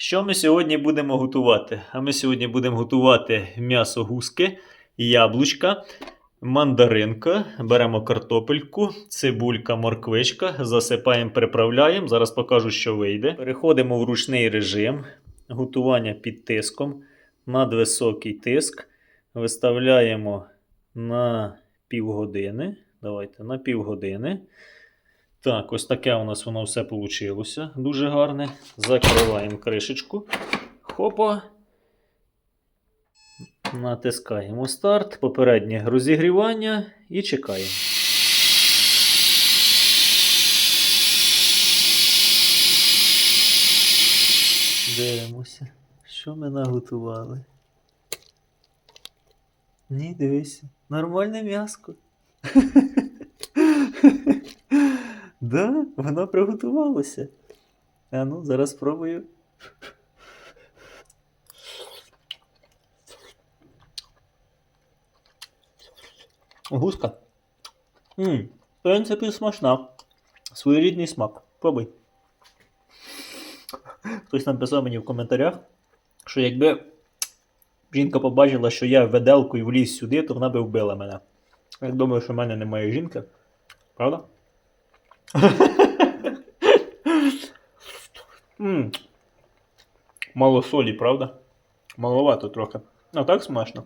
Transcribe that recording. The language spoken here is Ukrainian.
Що ми сьогодні будемо готувати? А ми сьогодні будемо готувати м'ясо гуски, яблучка, мандаринка. Беремо картопельку, цибулька, морквичка, засипаємо, приправляємо. Зараз покажу, що вийде. Переходимо в ручний режим. Готування під тиском. Надвисокий тиск. Виставляємо на півгодини. Давайте на півгодини. Так, ось таке у нас воно все вийшло. Дуже гарне. Закриваємо кришечку. Хопа. Натискаємо старт, попереднє розігрівання і чекаємо. Дивимося, що ми наготували. Ні, дивися, нормальне м'яско. Да, воно приготувалося. А ну, зараз спробую. Гуска. Мм, в принципі, смачна. Своєрідний смак. Пробуй. Хтось написав мені в коментарях, що якби жінка побачила, що я веделкою вліз сюди, то вона би вбила мене. Я думаю, що в мене немає жінки. Правда? Мало солі, правда? Маловато трохи. А так смачно.